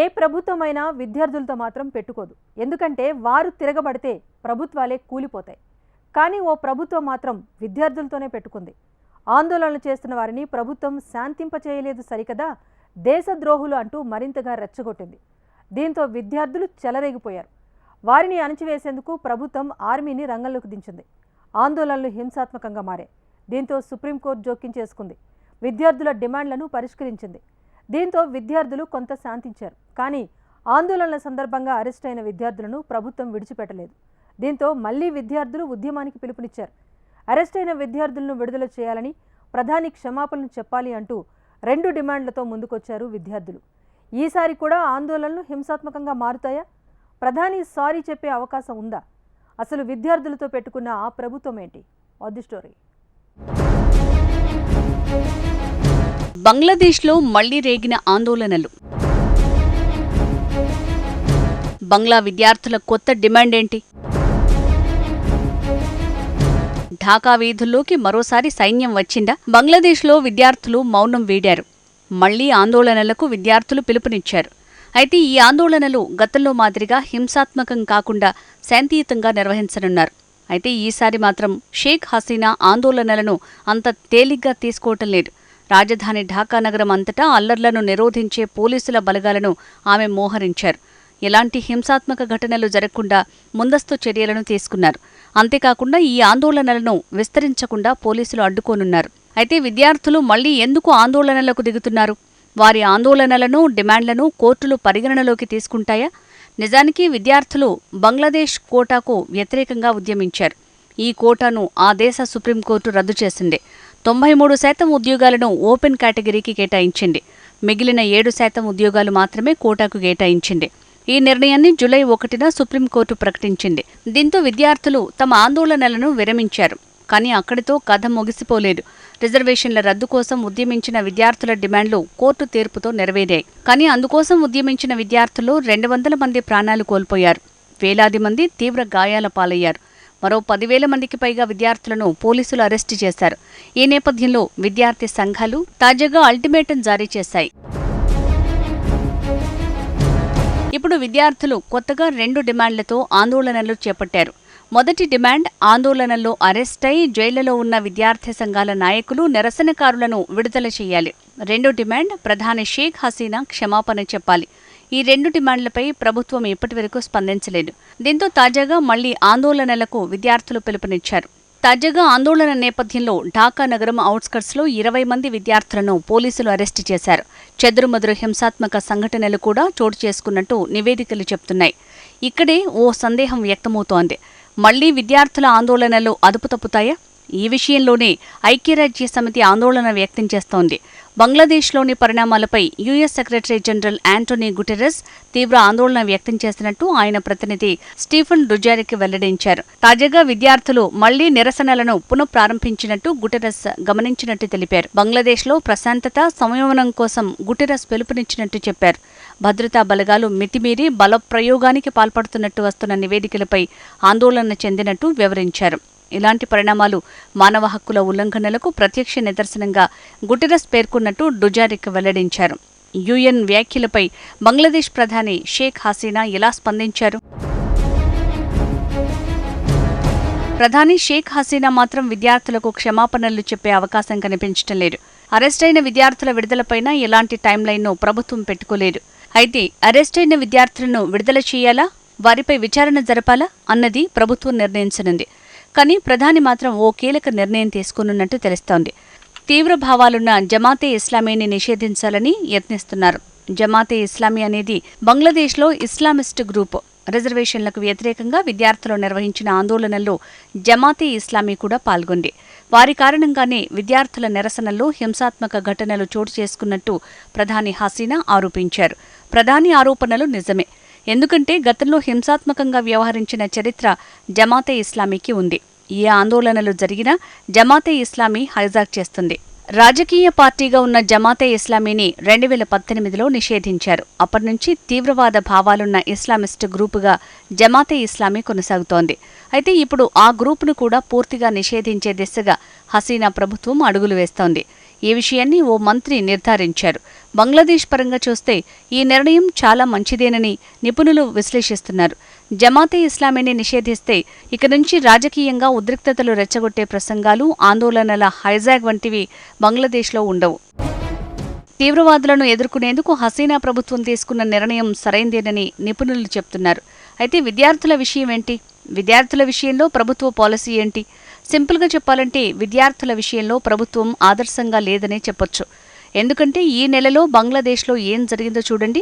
ఏ ప్రభుత్వమైనా విద్యార్థులతో మాత్రం పెట్టుకోదు. ఎందుకంటే వారు తిరగబడితే ప్రభుత్వాలే కూలిపోతాయి. కానీ ఓ ప్రభుత్వం మాత్రం విద్యార్థులతోనే పెట్టుకుంది. ఆందోళనలు చేస్తున్న వారిని ప్రభుత్వం శాంతింపచేయలేదు సరికదా? దేశద్రోహులు అంటూ మరింతగా రెచ్చగొట్టింది. దీంతో విద్యార్థులు చెలరేగిపోయారు. వారిని అణచివేసేందుకు ప్రభుత్వం ఆర్మీని రంగంలోకి దించింది. ఆందోళనలు హింసాత్మకంగా మారాయి. దీంతో సుప్రీంకోర్టు జోక్యం చేసుకుంది. విద్యార్థుల డిమాండ్లను పరిష్కరించింది. దీంతో విద్యార్థులు కొంత శాంతించారు. కానీ ఆందోళనల సందర్భంగా అరెస్ట్ అయిన విద్యార్థులను ప్రభుత్వం విడిచిపెట్టలేదు. దీంతో మళ్ళీ విద్యార్థులు ఉద్యమానికి పిలుపునిచ్చారు. అరెస్ట్ అయిన విద్యార్థులను విడుదల చేయాలని ప్రధాని క్షమాపణలు చెప్పాలి అంటూ రెండు డిమాండ్లతో ముందుకొచ్చారు విద్యార్థులు. ఈసారి కూడా ఆందోళనలు హింసాత్మకంగా మారుతాయా? ప్రధాని సారీ చెప్పే అవకాశం ఉందా? అసలు విద్యార్థులతో పెట్టుకున్న ఆ ప్రభుత్వం ఏంటి? ఆది స్టోరీ. బంగ్లాదేశ్లో మళ్ళీ రేగిన ఆందోళనలు. బంగ్లా విద్యార్థుల కొత్త డిమాండ్ ఏంటి ఢాకా వీధుల్లోకి మరోసారి సైన్యం వచ్చిందా? బంగ్లాదేశ్లో విద్యార్థులు మౌనం వీడారు. మళ్ళీ ఆందోళనలకు విద్యార్థులు పిలుపునిచ్చారు. అయితే ఈ ఆందోళనలు గతంలో మాదిరిగా హింసాత్మకం కాకుండా శాంతియుతంగా నిర్వహించనున్నారు. అయితే ఈసారి మాత్రం షేక్ హసీనా ఆందోళనలను అంత తేలిగ్గా తీసుకోవటం లేదు. రాజధాని ఢాకా నగరం అంతటా అల్లర్లను నిరోధించే పోలీసుల బలగాలను ఆమె మోహరించారు. ఎలాంటి హింసాత్మక ఘటనలు జరగకుండా ముందస్తు చర్యలను తీసుకున్నారు. అంతేకాకుండా ఈ ఆందోళనలను విస్తరించకుండా పోలీసులు అడ్డుకోనున్నారు. అయితే విద్యార్థులు మళ్ళీ ఎందుకు ఆందోళనలకు దిగుతున్నారు? వారి ఆందోళనలను డిమాండ్లను కోర్టులు పరిగణనలోకి తీసుకుంటాయా? నిజానికి విద్యార్థులు బంగ్లాదేశ్ కోటాకు వ్యతిరేకంగా ఉద్యమించారు. ఈ కోటాను ఆ దేశ సుప్రీంకోర్టు రద్దు చేసింది. తొంభై మూడు శాతం ఉద్యోగాలను ఓపెన్ కేటగిరీకి కేటాయించింది. మిగిలిన ఏడు శాతం ఉద్యోగాలు మాత్రమే కోటాకు కేటాయించింది. ఈ నిర్ణయాన్ని జులై ఒకటిన సుప్రీంకోర్టు ప్రకటించింది. దీంతో విద్యార్థులు తమ ఆందోళనలను విరమించారు. కానీ అక్కడితో కథ ముగిసిపోలేదు. రిజర్వేషన్ల రద్దు కోసం ఉద్యమించిన విద్యార్థుల డిమాండ్లు కోర్టు తీర్పుతో నెరవేరాయి. కానీ అందుకోసం ఉద్యమించిన విద్యార్థులు రెండు వందల మంది ప్రాణాలు కోల్పోయారు. వేలాది మంది తీవ్ర గాయాల పాలయ్యారు. మరో పదివేల మందికి పైగా విద్యార్థులను పోలీసులు అరెస్టు చేశారు. ఈ నేపథ్యంలో విద్యార్థి సంఘాలు తాజాగా అల్టిమేటం జారీ చేశాయి. ఇప్పుడు విద్యార్థులు కొత్తగా రెండు డిమాండ్లతో ఆందోళనలు చేపట్టారు. మొదటి డిమాండ్ ఆందోళనల్లో అరెస్టై జైళ్ళలో ఉన్న విద్యార్థి సంఘాల నాయకులు నిరసనకారులను విడుదల చేయాలి. రెండో డిమాండ్ ప్రధాని షేక్ హసీనా క్షమాపణ చెప్పాలి. ఈ రెండు డిమాండ్లపై ప్రభుత్వం ఇప్పటివరకు స్పందించలేదు. దీంతో తాజాగా మళ్ళీ ఆందోళనలకు విద్యార్థులు పిలుపునిచ్చారు. తాజాగా ఆందోళన నేపథ్యంలో ఢాకా నగరం లో ఇరవై మంది విద్యార్థులను పోలీసులు అరెస్టు చేశారు. చెదురుమదురు హింసాత్మక సంఘటనలు కూడా చోటు చేసుకున్నట్టు నివేదికలు చెప్తున్నాయి. ఇక్కడే ఓ సందేహం వ్యక్తమవుతోంది. మళ్ళీ విద్యార్థుల ఆందోళనలు అదుపు తప్పుతాయా ఈ విషయంలోనే ఐక్యరాజ్య సమితి ఆందోళన వ్యక్తం చేస్తోంది. బంగ్లాదేశ్లోని పరిణామాలపై US secretary general Antony Guterres తీవ్ర ఆందోళన వ్యక్తం చేసినట్టు ఆయన ప్రతినిధి స్టీఫెన్ రుజారికి వెల్లడించారు. తాజాగా విద్యార్థులు మళ్ళీ నిరసనలను పునఃప్రారంభించినట్టు గుటెరస్ గమనించినట్టు తెలిపారు. బంగ్లాదేశ్లో ప్రశాంతత సంయమనం కోసం గుటెరస్ పిలుపునిచ్చినట్టు చెప్పారు. భద్రతా బలగాలు మితిమీరి బలప్రయోగానికి పాల్పడుతున్నట్టు వస్తున్న నివేదికలపై ఆందోళన చెందినట్టు వివరించారు. ఇలాంటి పరిణామాలు మానవ హక్కుల ఉల్లంఘనలకు ప్రత్యక్ష నిదర్శనంగా గుటెరస్ పేర్కొన్నట్టు డుజారిక్ వెల్లడించారు. యుఎన్ వ్యాఖ్యలపై బంగ్లాదేశ్ ప్రధాని షేక్ హసీనా ఎలా స్పందించారు? ప్రధాని షేక్ హసీనా మాత్రం విద్యార్థులకు క్షమాపణలు చెప్పే అవకాశం కనిపించటం లేదు. అరెస్టైన విద్యార్థుల విడుదలపైన ఎలాంటి టైం లైన్ను ప్రభుత్వం పెట్టుకోలేదు. అయితే అరెస్టైన విద్యార్థులను విడుదల చేయాలా? వారిపై విచారణ జరపాలా? అన్నది ప్రభుత్వం నిర్ణయించనుంది. కానీ ప్రధాని మాత్రం ఓ కీలక నిర్ణయం తీసుకున్నట్టు తెలుస్తోంది. తీవ్ర భావాలున్న జమాతే ఇస్లామీని నిషేధించాలని యత్నిస్తున్నారు. జమాతే ఇస్లామీ అనేది బంగ్లాదేశ్లో ఇస్లామిస్ట్ గ్రూప్. రిజర్వేషన్లకు వ్యతిరేకంగా విద్యార్థులు నిర్వహించిన ఆందోళనల్లో జమాతే ఇస్లామీ కూడా పాల్గొంది. వారి కారణంగానే విద్యార్థుల నిరసనల్లో హింసాత్మక ఘటనలు చోటు చేసుకున్నట్టు ప్రధాని హసీనా ఆరోపించారు. ప్రధాని ఆరోపణలు నిజమే. ఎందుకంటే గతంలో హింసాత్మకంగా వ్యవహరించిన చరిత్ర జమాతే ఇస్లామీకి ఉంది. ఏ ఆందోళనలు జరిగినా జమాతే ఇస్లామీ హైజాక్ చేస్తుంది. రాజకీయ పార్టీగా ఉన్న జమాతే ఇస్లామీని రెండు వేల పద్దెనిమిదిలో నిషేధించారు. అప్పటి నుంచి తీవ్రవాద భావాలున్న ఇస్లామిస్ట్ గ్రూపుగా జమాతే ఇస్లామీ కొనసాగుతోంది. అయితే ఇప్పుడు ఆ గ్రూపును కూడా పూర్తిగా నిషేధించే దిశగా హసీనా ప్రభుత్వం అడుగులు వేస్తోంది. ఈ విషయాన్ని ఓ మంత్రి నిర్ధారించారు. బంగ్లాదేశ్ పరంగా చూస్తే ఈ నిర్ణయం చాలా మంచిదేనని నిపుణులు విశ్లేషిస్తున్నారు. జమాతే ఇస్లామీని నిషేధిస్తే ఇక నుంచి రాజకీయంగా ఉద్రిక్తతలు రెచ్చగొట్టే ప్రసంగాలు ఆందోళనల హైజాగ్ వంటివి బంగ్లాదేశ్లో ఉండవు. తీవ్రవాదులను ఎదుర్కొనేందుకు హసీనా ప్రభుత్వం తీసుకున్న నిర్ణయం సరైందేనని నిపుణులు చెప్తున్నారు. అయితే విద్యార్థుల విషయం ఏంటి? విద్యార్థుల విషయంలో ప్రభుత్వ పాలసీ ఏంటి? సింపుల్గా చెప్పాలంటే విద్యార్థుల విషయంలో ప్రభుత్వం ఆదర్శంగా లేదనే చెప్పొచ్చు. ఎందుకంటే ఈ నెలలో బంగ్లాదేశ్లో ఏం జరిగిందో చూడండి.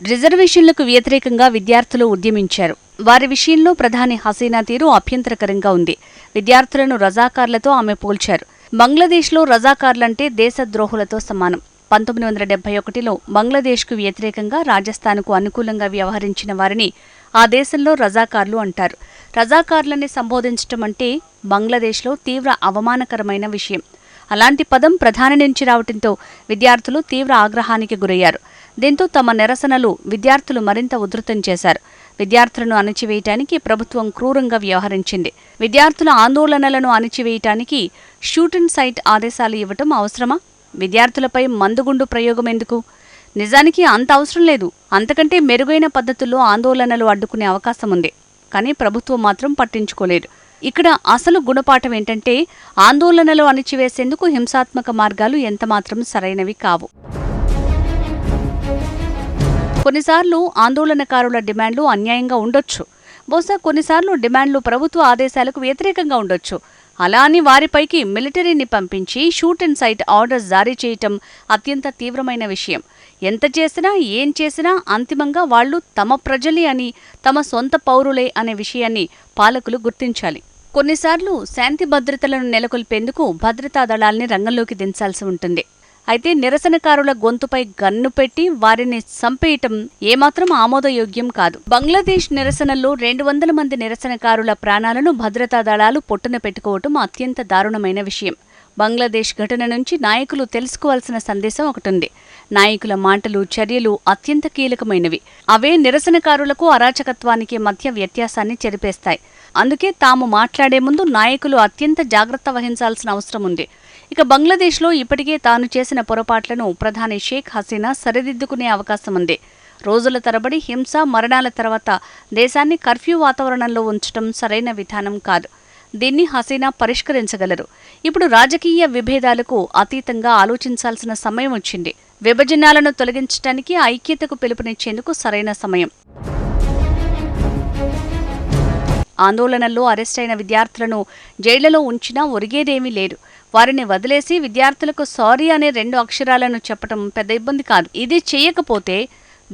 రిజర్వేషన్లకు వ్యతిరేకంగా విద్యార్థులు ఉద్యమించారు. వారి విషయంలో ప్రధాని హసీనా తీరు అభ్యంతరకరంగా ఉంది. విద్యార్థులను రజాకార్లతో ఆమె పోల్చారు. బంగ్లాదేశ్లో రజాకార్లంటే దేశద్రోహులతో సమానం. పంతొమ్మిది వందల డెబ్బై ఒకటిలో బంగ్లాదేశ్కు వ్యతిరేకంగా రాజస్థాన్కు అనుకూలంగా వ్యవహరించిన వారిని ఆ దేశంలో రజాకార్లు అంటారు. రజాకార్లని సంబోధించటం అంటే బంగ్లాదేశ్లో తీవ్ర అవమానకరమైన విషయం. అలాంటి పదం ప్రధాని నుంచి రావటంతో విద్యార్థులు తీవ్ర ఆగ్రహానికి గురయ్యారు. దీంతో తమ నిరసనలు విద్యార్థులు మరింత ఉధృతం చేశారు. విద్యార్థులను అణచివేయటానికి ప్రభుత్వం క్రూరంగా వ్యవహరించింది. విద్యార్థుల ఆందోళనలను అణచివేయటానికి షూట్ అండ్ సైట్ ఆదేశాలు ఇవ్వటం అవసరమా? విద్యార్థులపై మందుగుండు ప్రయోగం ఎందుకు? నిజానికి అంత అవసరం లేదు. అంతకంటే మెరుగైన పద్ధతుల్లో ఆందోళనలు అడ్డుకునే అవకాశం ఉంది. కానీ ప్రభుత్వం మాత్రం పట్టించుకోలేదు. ఇక్కడ అసలు గుణపాఠం ఏంటంటే ఆందోళనలు అణిచివేసేందుకు హింసాత్మక మార్గాలు ఎంతమాత్రం సరైనవి కావు. కొన్నిసార్లు ఆందోళనకారుల డిమాండ్లు అన్యాయంగా ఉండొచ్చు. బహుశా కొన్నిసార్లు డిమాండ్లు ప్రభుత్వ ఆదేశాలకు వ్యతిరేకంగా ఉండొచ్చు. అలా అని వారిపైకి మిలిటరీని పంపించి షూట్ అండ్ సైట్ ఆర్డర్స్ జారీ చేయటం అత్యంత తీవ్రమైన విషయం. ఎంత చేసినా ఏం చేసినా అంతిమంగా వాళ్ళు తమ ప్రజలే అని తమ సొంత పౌరులే అనే విషయాన్ని పాలకులు గుర్తించాలి. కొన్నిసార్లు శాంతి భద్రతలను నెలకొల్పేందుకు భద్రతా దళాల్ని రంగంలోకి దించాల్సి ఉంటుంది. అయితే నిరసనకారుల గొంతుపై గన్ను పెట్టి వారిని చంపేయటం ఏమాత్రం ఆమోదయోగ్యం కాదు. బంగ్లాదేశ్ నిరసనల్లో రెండు వందల మంది నిరసనకారుల ప్రాణాలను భద్రతా దళాలు పొట్టున పెట్టుకోవటం అత్యంత దారుణమైన విషయం. బంగ్లాదేశ్ ఘటన నుంచి నాయకులు తెలుసుకోవాల్సిన సందేశం ఒకటుంది. నాయకుల మాటలు చర్యలు అత్యంత కీలకమైనవి. అవే నిరసనకారులకు అరాచకత్వానికి మధ్య వ్యత్యాసాన్ని చెరిపేస్తాయి. అందుకే తాము మాట్లాడే ముందు నాయకులు అత్యంత జాగ్రత్త వహించాల్సిన అవసరం ఉంది. ఇక బంగ్లాదేశ్లో ఇప్పటికే తాను చేసిన పొరపాట్లను ప్రధాని షేక్ హసీనా సరిదిద్దుకునే అవకాశం ఉంది. రోజుల తరబడి హింస మరణాల తర్వాత దేశాన్ని కర్ఫ్యూ వాతావరణంలో ఉంచడం సరైన విధానం కాదు. దీన్ని హసీనా పరిష్కరించగలరు. ఇప్పుడు రాజకీయ విభేదాలకు అతీతంగా ఆలోచించాల్సిన సమయం వచ్చింది. విభజనాలను తొలగించడానికి ఐక్యతకు పిలుపునిచ్చేందుకు సరైన సమయం. ఆందోళనల్లో అరెస్టైన విద్యార్థులను జైళ్ళలో ఉంచినా ఒరిగేదేమీ లేదు. వారిని వదిలేసి విద్యార్థులకు సారీ అనే రెండు అక్షరాలను చెప్పటం పెద్ద ఇబ్బంది కాదు. ఇది చేయకపోతే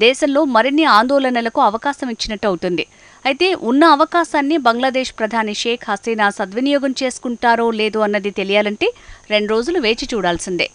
దేశంలో మరిన్ని ఆందోళనలకు అవకాశం ఇచ్చినట్టు అవుతుంది. అయితే ఉన్న అవకాశాన్ని బంగ్లాదేశ్ ప్రధాని షేక్ హసీనా సద్వినియోగం చేసుకుంటారో లేదో అన్నది తెలియాలంటే రెండు రోజులు వేచి చూడాల్సిందే.